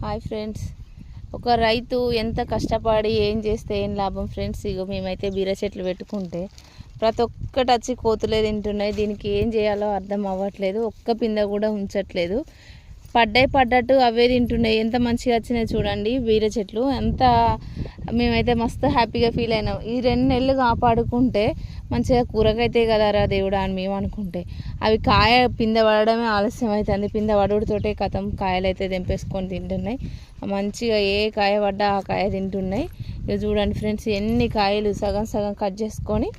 Hi friends. ఒక రైతు ఎంత కష్టపడి ఏం చేస్తే ఏం లాభం ఫ్రెండ్స్? ఇగో మేమైతే బీర చెట్లు పెట్టుకుంటే ప్రతి ఒక్కటి వచ్చి కోతులే తింటున్నాయి. దీనికి ఏం చేయాలో అర్థం అవ్వట్లేదు. ఒక్క పింద కూడా ఉంచట్లేదు. పడ్డాయి పడ్డట్టు అవే తింటున్నాయి. ఎంత మంచిగా వచ్చినాయి చూడండి బీర చెట్లు. ఎంత మేమైతే మస్తు హ్యాపీగా ఫీల్ అయినాం. ఈ రెండు నెలలు కాపాడుకుంటే మంచిగా కూరకైతే కదరా దేవుడా అని మేము అనుకుంటే. అవి కాయ పింద పడడమే ఆలస్యం అవుతుంది పింద పడుడుతోటే కథం కాయలు అయితే తెంపేసుకొని తింటున్నాయి. మంచిగా ఏ కాయ పడ్డా ఆ కాయ తింటున్నాయి. ఇక చూడండి ఫ్రెండ్స్ ఎన్ని కాయలు సగం సగం కట్ చేసుకొని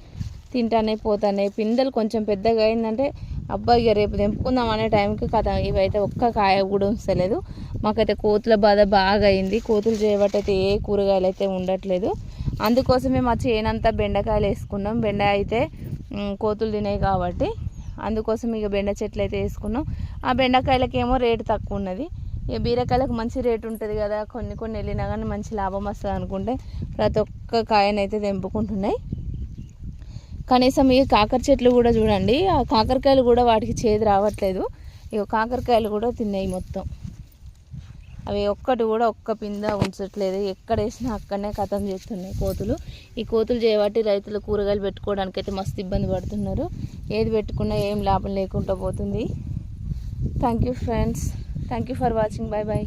తింటానే పోతానే పిందెలు కొంచెం పెద్దగా అయిందంటే అబ్బాయి ఇక రేపు తెంపుకుందాం అనే టైంకి కథ ఇవైతే ఒక్క కాయ కూడా ఉంచలేదు. మాకైతే కోతుల బాధ బాగా అయింది కోతులు చేయబట్టయితే ఏ కూరగాయలు అయితే ఉండట్లేదు. అందుకోసమే మా చేనంతా బెండకాయలు వేసుకున్నాం. బెండ అయితే కోతులు తినేవి కాబట్టి అందుకోసం ఇక బెండ చెట్లు అయితే వేసుకున్నాం. ఆ బెండకాయలకేమో రేటు తక్కువ ఉన్నది. ఇక బీరకాయలకు మంచి రేటు ఉంటుంది కదా. కొన్ని కొన్ని వెళ్ళినా కానీ మంచి లాభం వస్తుంది అనుకుంటే ప్రతి ఒక్క కాయనైతే తెంపుకుంటున్నాయి. కనీసం ఈ కాకర చెట్లు కూడా చూడండి. ఆ కాకరకాయలు కూడా వాటికి చేదు రావట్లేదు. ఇక కాకరకాయలు కూడా తిన్నాయి మొత్తం. అవి ఒక్కటి కూడా ఒక్క పింద ఉంచట్లేదు. ఎక్కడ వేసినా అక్కడనే కథం చేస్తున్నాయి కోతులు. ఈ కోతులు చేయబట్టి రైతులు కూరగాయలు పెట్టుకోవడానికి అయితే మస్తు ఇబ్బంది పడుతున్నారు. ఏది పెట్టుకున్నా ఏం లాభం లేకుండా పోతుంది. Thank you friends thank you for watching bye bye